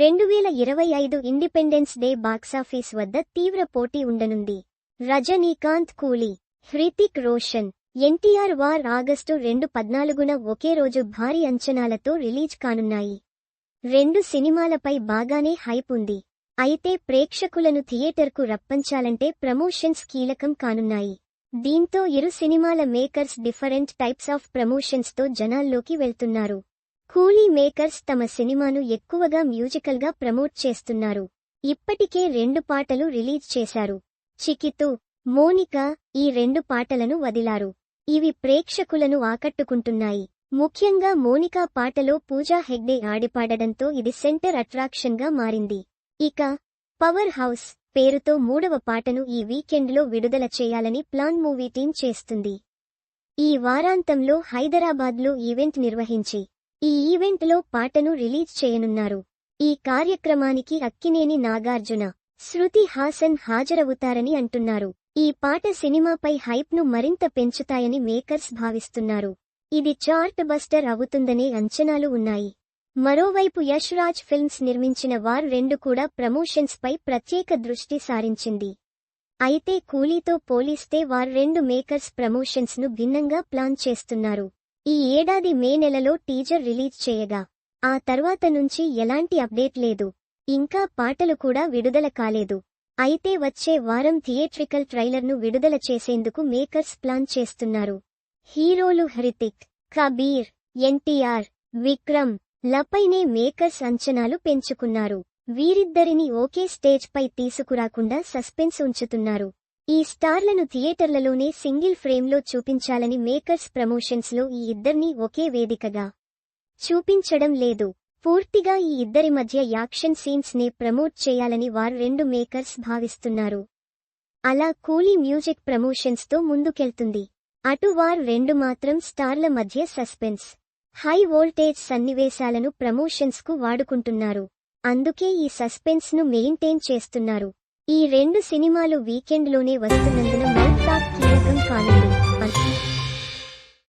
రెండు వేల ఇరవై ఐదు ఇండిపెండెన్స్ డే బాక్సాఫీస్ వద్ద తీవ్ర పోటీ ఉండనుంది. రజనీకాంత్ కూలీ హృతిక్ రోషన్ ఎన్టీఆర్ వార్ ఆగస్టు రెండు పద్నాలుగున ఒకే రోజు భారీ అంచనాలతో రిలీజ్ కానున్నాయి. రెండు సినిమాలపై బాగానే హైప్ ఉంది. అయితే ప్రేక్షకులను థియేటర్కు రప్పించాలంటే ప్రమోషన్స్ కీలకం కానున్నాయి. దీంతో ఇరు సినిమాల మేకర్స్ డిఫరెంట్ టైప్స్ ఆఫ్ ప్రమోషన్స్తో జనాల్లోకి వెళ్తున్నారు. కూలీ మేకర్స్ తమ సినిమాను ఎక్కువగా మ్యూజికల్గా ప్రమోట్ చేస్తున్నారు. ఇప్పటికే రెండు పాటలు రిలీజ్ చేశారు. చికితు మోనిక ఈ రెండు పాటలను వదిలారు. ఇవి ప్రేక్షకులను ఆకట్టుకుంటున్నాయి. ముఖ్యంగా మోనికా పాటలో పూజా హెగ్డే ఆడిపాడడంతో ఇది సెంటర్ అట్రాక్షన్గా మారింది. ఇక పవర్ హౌస్ పేరుతో మూడవ పాటను ఈ వీకెండ్లో విడుదల చేయాలని ప్లాన్ మూవీ టీం చేస్తుంది. ఈ వారాంతంలో హైదరాబాద్లో ఈవెంట్ నిర్వహించి ఈ ఈవెంట్లో పాటను రిలీజ్ చేయనున్నారు. ఈ కార్యక్రమానికి అక్కినేని నాగార్జున శృతి హాసన్ హాజరవుతారని అంటున్నారు. ఈ పాట సినిమాపై హైప్ను మరింత పెంచుతాయని మేకర్స్ భావిస్తున్నారు. ఇది చార్ట్ బస్టర్ అవుతుందనే అంచనాలు ఉన్నాయి. మరోవైపు యష్ రాజ్ ఫిల్మ్స్ నిర్మించిన వార్ రెండు కూడా ప్రమోషన్స్ పై ప్రత్యేక దృష్టి సారించింది. అయితే కూలీతో పోలిస్తే వార్ రెండు మేకర్స్ ప్రమోషన్స్ను భిన్నంగా ప్లాన్ చేస్తున్నారు. ఈ ఏడాది మే నెలలో టీజర్ రిలీజ్ చేయగా ఆ తర్వాత నుంచి ఎలాంటి అప్డేట్ లేదు. ఇంకా పాటలు కూడా విడుదల కాలేదు. అయితే వచ్చే వారం థియేట్రికల్ ట్రైలర్ను విడుదల చేసేందుకు మేకర్స్ ప్లాన్ చేస్తున్నారు. హీరోలు హృతిక్ కబీర్ ఎన్టీఆర్ విక్రమ్ లపైనే మేకర్స్ అంచనాలు పెంచుకున్నారు. వీరిద్దరిని ఒకే స్టేజ్ పై తీసుకురాకుండా సస్పెన్స్ ఉంచుతున్నారు. ఈ స్టార్లను థియేటర్లలోనే సింగిల్ ఫ్రేమ్లో చూపించాలని మేకర్స్ ప్రమోషన్స్లో ఈ ఇద్దర్నీ ఒకే వేదికగా చూపించడం లేదు. పూర్తిగా ఈ ఇద్దరి మధ్య యాక్షన్ సీన్స్ నే ప్రమోట్ చేయాలని వారు రెండు మేకర్స్ భావిస్తున్నారు. అలా కూలీ మ్యూజిక్ ప్రమోషన్స్తో ముందుకెళ్తుంది. అటు వార్ రెండు మాత్రం స్టార్ల మధ్య సస్పెన్స్ హై వోల్టేజ్ సన్నివేశాలను ప్రమోషన్స్కు వాడుకుంటున్నారు. అందుకే ఈ సస్పెన్స్ను మెయింటైన్ చేస్తున్నారు. ఈ రెండు సినిమాలు వీకెండ్లోనే వస్తున్నందున మౌత్ టాక్ కీలకం కానుంది.